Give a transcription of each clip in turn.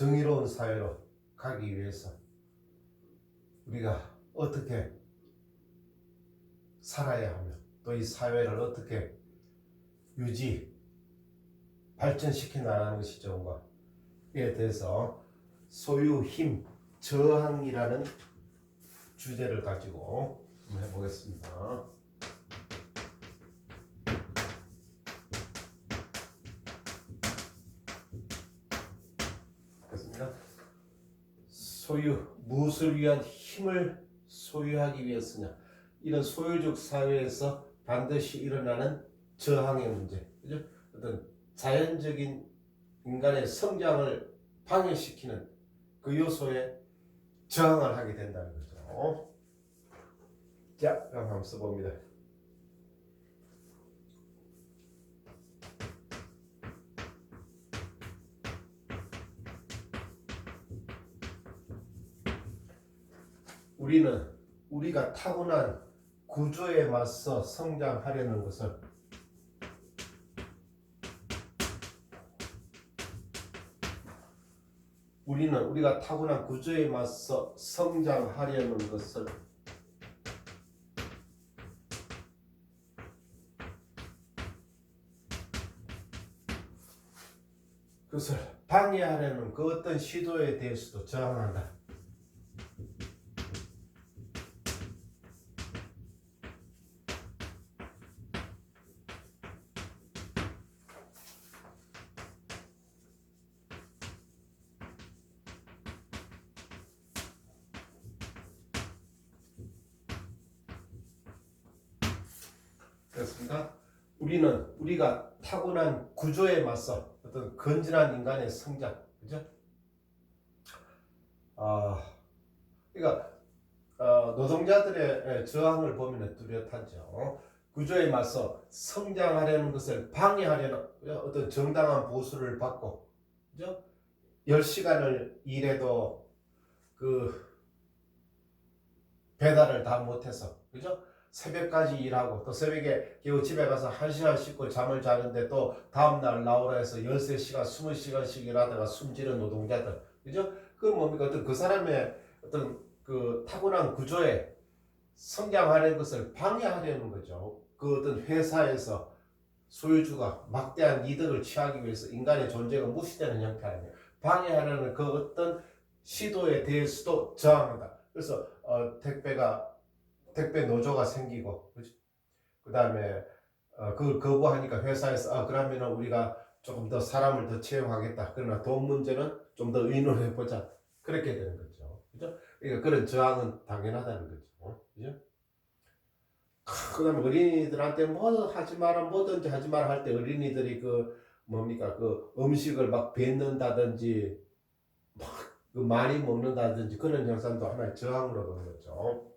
정의로운 사회로 가기 위해서 우리가 어떻게 살아야 하며 또 이 사회를 어떻게 유지 발전시켜 나가는 것이 좋은가에 대해서 소유 힘 저항이라는 주제를 가지고 한번 해보겠습니다. 소유 무엇을 위한 힘을 소유하기 위해서냐 이런 소유적 사회에서 반드시 일어나는 저항의 문제 그죠? 어떤 자연적인 인간의 성장을 방해시키는 그 요소에 저항을 하게 된다는 거죠. 자, 그럼 한번 써봅니다. 우리는 우리가 타고난 구조에 맞서 성장하려는 것을 우리는 우리가 타고난 구조에 맞서 성장하려는 것을 그것을 방해하려는 그 어떤 시도에 대해서도 저항한다. 그렇습니다. 우리는 우리가 타고난 구조에 맞서 어떤 건전한 인간의 성장, 그죠? 아, 그러니까 어, 노동자들의 저항을 보면 뚜렷하죠. 구조에 맞서 성장하려는 것을 방해하려는? 어떤 정당한 보수를 받고, 그죠? 10시간을 일해도 그 배달을 다 못해서, 그죠? 새벽까지 일하고 또 새벽에 겨우 집에 가서 한 시간 씻고 잠을 자는데 또 다음날 나오라 해서 13시간, 20시간씩 일하다가 숨지는 노동자들. 그죠? 그 뭡니까? 어떤 그 사람의 어떤 그 타고난 구조에 성장하는 것을 방해하려는 거죠. 그 어떤 회사에서 소유주가 막대한 이득을 취하기 위해서 인간의 존재가 무시되는 형태 아니에요. 방해하려는 그 어떤 시도에 대해서도 저항한다. 그래서 어, 택배가 택배 노조가 생기고 그그 다음에 어, 그걸 거부하니까 회사에서 아 그러면은 우리가 조금 더 사람을 더 채용하겠다. 그러나 돈 문제는 좀 더 의논해 보자. 그렇게 되는 거죠. 그죠? 그러니까 그런 저항은 당연하다는 거죠. 그죠? 그 다음에 어린이들한테 뭐 하지 마라 뭐든지 하지 마라 할 때 어린이들이 그 뭡니까 그 음식을 막 뱉는다든지 막그 많이 먹는다든지 그런 현상도 하나의 저항으로 보는 거죠.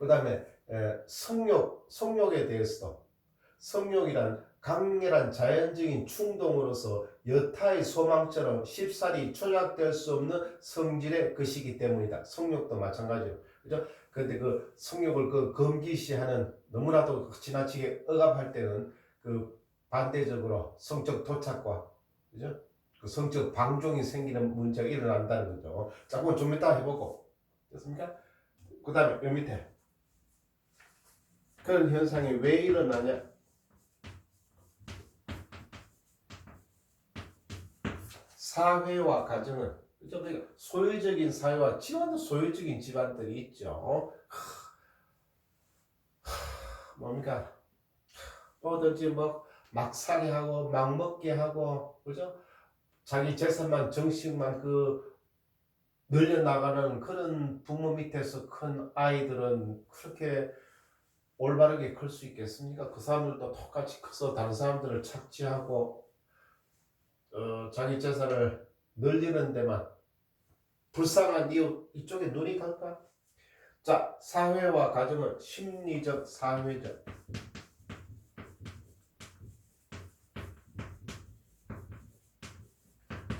그 다음에 성욕, 성욕에 대해서도 성욕이란 강렬한 자연적인 충동으로서 여타의 소망처럼 쉽사리 조작될 수 없는 성질의 것이기 때문이다. 성욕도 마찬가지로. 그죠? 근데 그 성욕을 그 금기시하는 너무나도 지나치게 억압할 때는 그 반대적으로 성적 도착과 그죠? 그 성적 방종이 생기는 문제가 일어난다는 거죠. 자, 그건 좀 이따 해보고. 됐습니까? 그 다음에 요 밑에. 그런 현상이 왜 일어나냐? 사회와 가정은 그죠? 그러니까 소유적인 사회와 집안도 소유적인 집안들이 있죠. 하, 뭡니까? 뭐든지 뭐 막살이하고 막 먹게 하고 그죠? 자기 재산만 정식만 그 늘려 나가는 그런 부모 밑에서 큰 아이들은 그렇게 올바르게 클 수 있겠습니까? 그 사람들도 똑같이 커서 다른 사람들을 착취하고 어, 자기 재산을 늘리는 데만 불쌍한 이유 이쪽에 눈이 갈까? 자, 사회와 가정은 심리적, 사회적.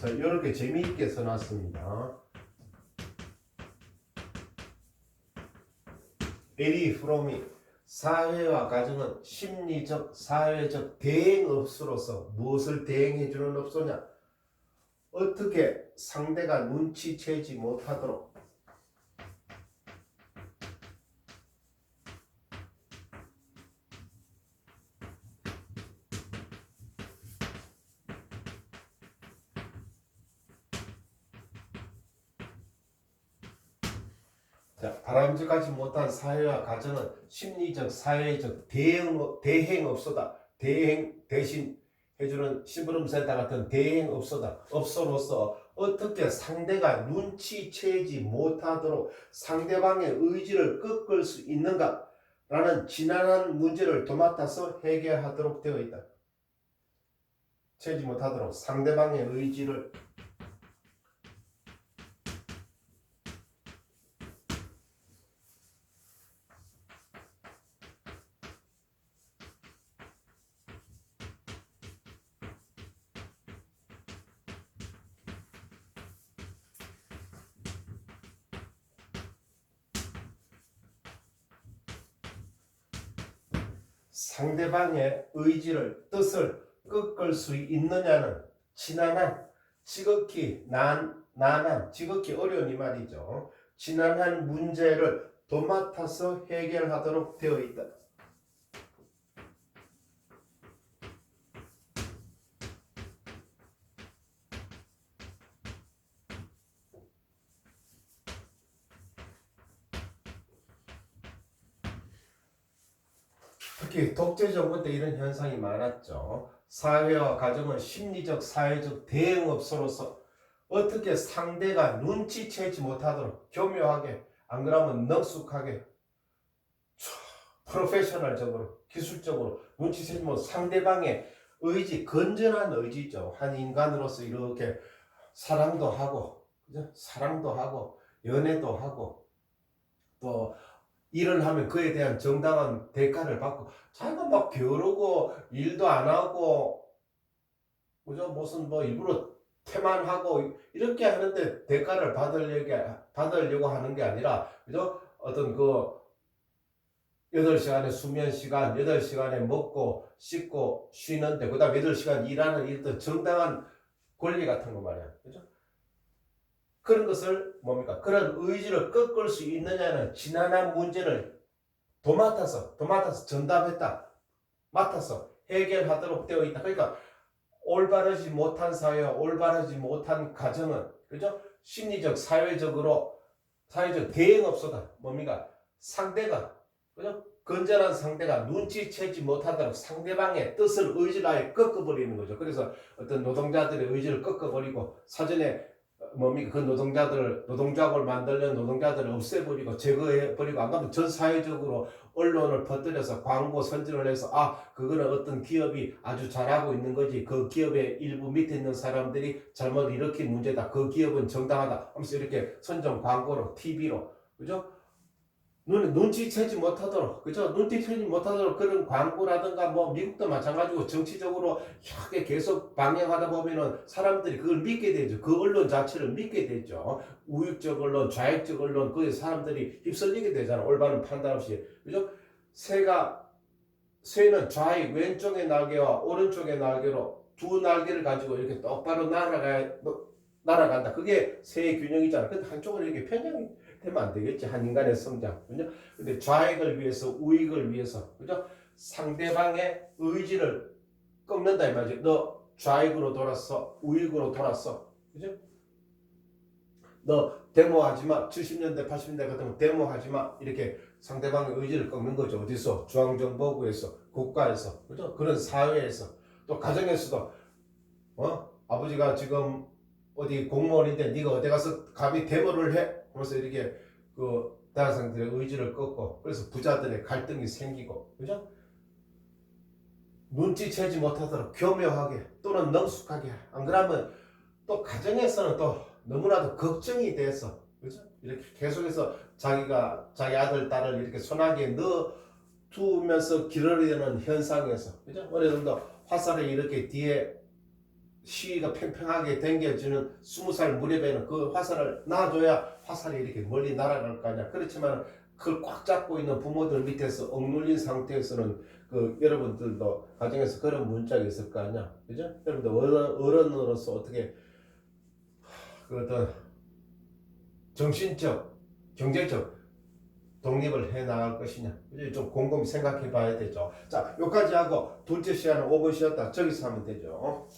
자, 이렇게 재미있게 써놨습니다. 에리 프롬이 사회와 가정은 심리적, 사회적 대행 업소로서 무엇을 대행해 주는 업소냐? 어떻게 상대가 눈치채지 못하도록 자, 못한 사회와 가정은 심리적, 사회적 대응, 대행업소다. 대행 대신 해주는 심부름센터 같은 대행업소다. 업소로서 어떻게 상대가 눈치채지 못하도록 상대방의 의지를 꺾을 수 있는가? 라는 지난한 문제를 도맡아서 해결하도록 되어 있다. 채지 못하도록 상대방의 의지를 상대방의 의지를 뜻을 꺾을 수 있느냐는 지난한 지극히 난 난한 지극히 어려운 이 말이죠. 지난한 문제를 도맡아서 해결하도록 되어 있다. 특히 독재 정부 때 이런 현상이 많았죠. 사회와 가정은 심리적, 사회적 대응업소로서 어떻게 상대가 눈치채지 못하도록 교묘하게, 안 그러면 능숙하게, 프로페셔널적으로, 기술적으로 눈치채지 못 상대방의 의지, 건전한 의지죠. 한 인간으로서 이렇게 사랑도 하고, 그죠? 사랑도 하고, 연애도 하고, 또 일을 하면 그에 대한 정당한 대가를 받고 자기가 막 게으르고 일도 안 하고 그죠 무슨 뭐 일부러 태만 하고 이렇게 하는데 대가를 받으려고 받으려고 하는 게 아니라 그죠 어떤 그 8시간의 수면 시간, 8시간에 먹고 씻고 쉬는데 그 다음 8시간 일하는 일도 정당한 권리 같은 거 말이야. 그죠? 그런 것을 뭡니까? 그런 의지를 꺾을 수 있느냐는 지난한 문제를 도맡아서 도맡아서 전담했다. 맡아서 해결하도록 되어 있다. 그러니까 올바르지 못한 사회와 올바르지 못한 가정은 그죠? 심리적, 사회적으로 사회적 대응업소다. 뭡니까? 상대가 그죠? 건전한 상대가 눈치채지 못하도록 상대방의 뜻을 아예 꺾어버리는 거죠. 그래서 어떤 노동자들의 의지를 꺾어버리고 사전에 뭡니까 그 노동자들 노동조합을 만들려는 노동자들을 없애버리고 제거해버리고 안 가면 전 사회적으로 언론을 퍼뜨려서 광고 선전을 해서 아 그거는 어떤 기업이 아주 잘하고 있는 거지. 그 기업의 일부 밑에 있는 사람들이 잘못 일으킨 문제다. 그 기업은 정당하다. 하면서 이렇게 선전 광고로 TV로. 그죠 눈, 눈치채지 못하도록, 그죠? 눈치채지 못하도록 그런 광고라든가 뭐 미국도 마찬가지고 정치적으로 이렇게 계속 방향하다 보면은 사람들이 그걸 믿게 되죠. 그 언론 자체를 믿게 되죠. 우익적 언론, 좌익적 언론, 그 사람들이 휩쓸리게 되잖아. 올바른 판단 없이. 그죠? 새가, 새는 좌익, 왼쪽의 날개와 오른쪽의 날개로 두 날개를 가지고 이렇게 똑바로 날아가, 날아간다. 그게 새의 균형이잖아. 근데 한쪽은 이렇게 편향이 되면 안 되겠지. 한 인간의 성장. 그죠? 근데 좌익을 위해서, 우익을 위해서, 그죠? 상대방의 의지를 꺾는다 이 말이지. 너 좌익으로 돌았어. 우익으로 돌았어. 그죠? 너 데모하지 마. 70년대, 80년대 같은 거 데모하지 마. 이렇게 상대방의 의지를 꺾는 거죠. 어디서? 중앙정보부에서, 국가에서, 그죠? 그런 사회에서, 또 가정에서도, 어? 아버지가 지금 어디 공무원인데 네가 어디 가서 감히 데모를 해? 그래서 이렇게 그 대학생들의 의지를 꺾고 그래서 부자들의 갈등이 생기고 그죠? 눈치채지 못하도록 교묘하게 또는 능숙하게 안 그러면 또 가정에서는 또 너무나도 걱정이 돼서 그죠? 이렇게 계속해서 자기가 자기 아들 딸을 이렇게 손아귀에 넣어 두면서 기르려는 현상에서 그죠? 어느 정도 화살을 이렇게 뒤에 시위가 팽팽하게 당겨지는 스무 살 무렵에는 그 화살을 놔줘야 화살이 이렇게 멀리 날아갈 거 아니야. 그렇지만 그걸 꽉 잡고 있는 부모들 밑에서 억눌린 상태에서는 그 여러분들도 가정에서 그런 문자가 있을 거 아니야. 그죠? 여러분들 어른, 어른으로서 어떻게 그 어떤 정신적, 경제적 독립을 해 나갈 것이냐. 이제 좀 곰곰이 생각해 봐야 되죠. 자, 여기까지 하고 둘째 시간은 5분 쉬었다. 저기서 하면 되죠.